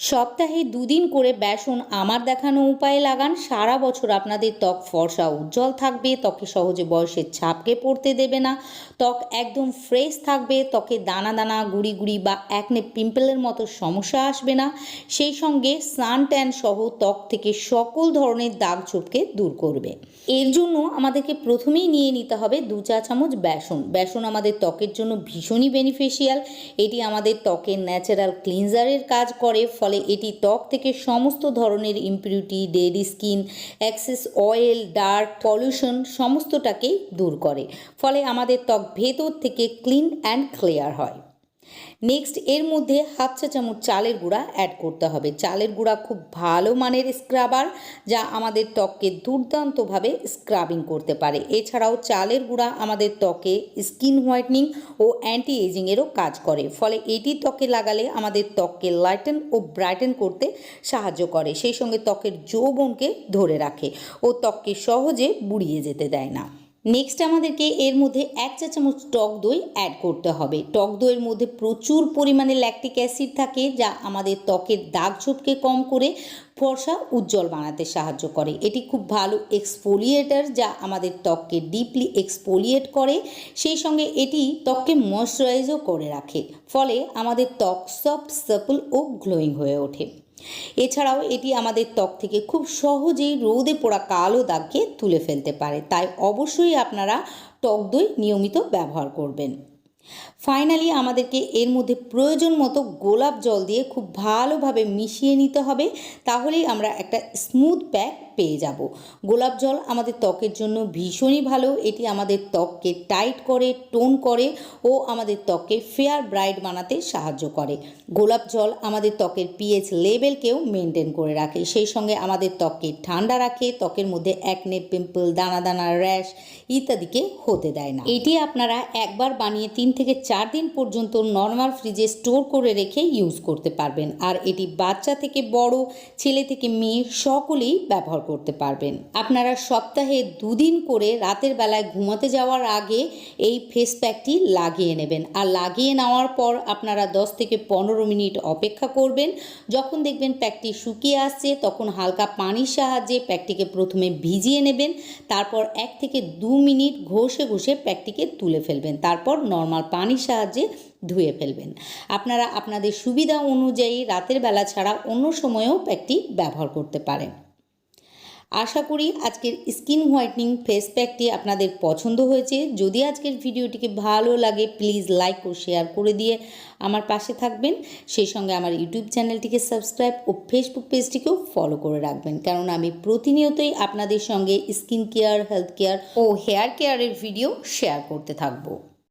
সপ্তাহে দুদিন করে বেসন আমার দেখানো উপায়ে লাগান। সারা বছর আপনাদের ত্বক ফর্সা উজ্জ্বল থাকবে, ত্বকে সহজে বয়সের ছাপকে পড়তে দেবে না। ত্বক একদম ফ্রেশ থাকবে, ত্বকে দানা দানা, গুড়ি গুড়ি বা একনে পিম্পলের মতো সমস্যা আসবে না। সেই সঙ্গে সান ট্যান সহ ত্বক থেকে সকল ধরনের দাগ ছোপকে দূর করবে। এর জন্য আমাদেরকে প্রথমেই নিয়ে নিতে হবে দু চা চামচ বেসন। বেসন আমাদের ত্বকের জন্য ভীষণই বেনিফিশিয়াল এটি আমাদের ত্বকের ন্যাচারাল ক্লিনজারের কাজ করে ফলে এটি ত্বক থেকে সমস্ত ধরনের impurity dead skin excess oil dark pollution সমস্তটাকেই দূর করে। ফলে আমাদের ত্বক ভেতর থেকে ক্লিন অ্যান্ড ক্লিয়ার হয়। নেক্সট এর মধ্যে হাফ চা চামচ চালের গুঁড়া অ্যাড করতে হবে। চালের গুঁড়া খুব ভালো মানের স্ক্রাবার যা আমাদের ত্বককে দুর্দান্তভাবে স্ক্রাবিং করতে পারে। এছাড়াও চালের গুঁড়া আমাদের ত্বকে স্কিন হোয়াইটনিং ও অ্যান্টি এজিংয়েরও কাজ করে। ফলে এটি ত্বকে লাগালে আমাদের ত্বককে লাইটেন ও ব্রাইটেন করতে সাহায্য করে। সেই সঙ্গে ত্বকের যৌবনকে ধরে রাখে ও ত্বককে সহজে বুড়িয়ে যেতে দেয় না। নেক্সট আমাদেরকে এর মধ্যে এক চা চামচ টক দই অ্যাড করতে হবে। টক দইয়ের মধ্যে প্রচুর পরিমাণে ল্যাকটিক অ্যাসিড থাকে, যা আমাদের ত্বকের দাগ ছোপকে কম করে, ফর্সা উজ্জ্বল বানাতে সাহায্য করে। এটি খুব ভালো এক্সফোলিয়েটার যা আমাদের ত্বককে ডিপলি এক্সফোলিয়েট করে। সেই সঙ্গে এটি ত্বককে ময়শ্চারাইজও করে রাখে, ফলে আমাদের ত্বক সফট সাপল ও গ্লোয়িং হয়ে ওঠে। এছাড়াও এটি আমাদের ত্বক থেকে খুব সহজেই রোদে পোড়া কালো দাগকে তুলে ফেলতে পারে। তাই অবশ্যই আপনারা টক দই নিয়মিত ব্যবহার করবেন। ফাইনালি আমাদেরকে এর মধ্যে প্রয়োজন মতো গোলাপ জল দিয়ে খুব ভালোভাবে মিশিয়ে নিতে হবে। তাহলেই আমরা একটা স্মুথ প্যাক পেয়ে যাব। গোলাপ জল আমাদের ত্বকের জন্য ভীষণই ভালো। এটি আমাদের ত্বককে টাইট করে টোন করে ও আমাদের ত্বককে ফেয়ার ব্রাইট বানাতে সাহায্য করে। গোলাপ জল আমাদের ত্বকের পিএইচ লেভেলকেও মেনটেন করে রাখে। সেই সঙ্গে আমাদের ত্বককে ঠান্ডা রাখে, ত্বকের মধ্যে একনে পিম্পল দানা দানা র্যাশ ইত্যাদিকে হতে দেয় না। এটি আপনারা একবার বানিয়ে তিন থেকে চার দিন পর্যন্ত নর্মাল ফ্রিজে স্টোর করে রেখে ইউজ করতে পারবেন। আর এটি বাচ্চা থেকে বড়, ছেলে থেকে মেয়ে সকলেই ব্যবহার করতে পারবেন। আপনারা সপ্তাহে দুদিন করে রাতের বেলায় ঘুমাতে যাওয়ার আগে এই ফেস প্যাকটি লাগিয়ে নেবেন। আর লাগিয়ে নেওয়ার পর আপনারা দশ থেকে পনেরো মিনিট অপেক্ষা করবেন। যখন দেখবেন প্যাকটি শুকিয়ে আসছে, তখন হালকা পানির সাহায্যে প্যাকটিকে প্রথমে ভিজিয়ে নেবেন। তারপর এক থেকে দু মিনিট ঘষে ঘষে প্যাকটিকে তুলে ফেলবেন। তারপর নর্মাল পানির সাহায্যে ধুয়ে ফেলবেন। আপনারা আপনাদের সুবিধা অনুযায়ী রাতের বেলা ছাড়া অন্য সময়েও প্যাকটি ব্যবহার করতে পারেন। আশা করি আজকের স্কিন হোয়াইটনিং ফেস প্যাকটি আপনাদের পছন্দ হয়েছে। যদি আজকের ভিডিওটিকে ভালো লাগে, প্লিজ লাইক ও শেয়ার করে দিয়ে আমার পাশে থাকবেন। সেই সঙ্গে আমার ইউটিউব চ্যানেলটিকে সাবস্ক্রাইব ও ফেসবুক পেজটিকেও ফলো করে রাখবেন। কারণ আমি প্রতিনিয়তই আপনাদের সঙ্গে স্কিন কেয়ার, হেলথ কেয়ার ও হেয়ার কেয়ারের ভিডিও শেয়ার করতে থাকব।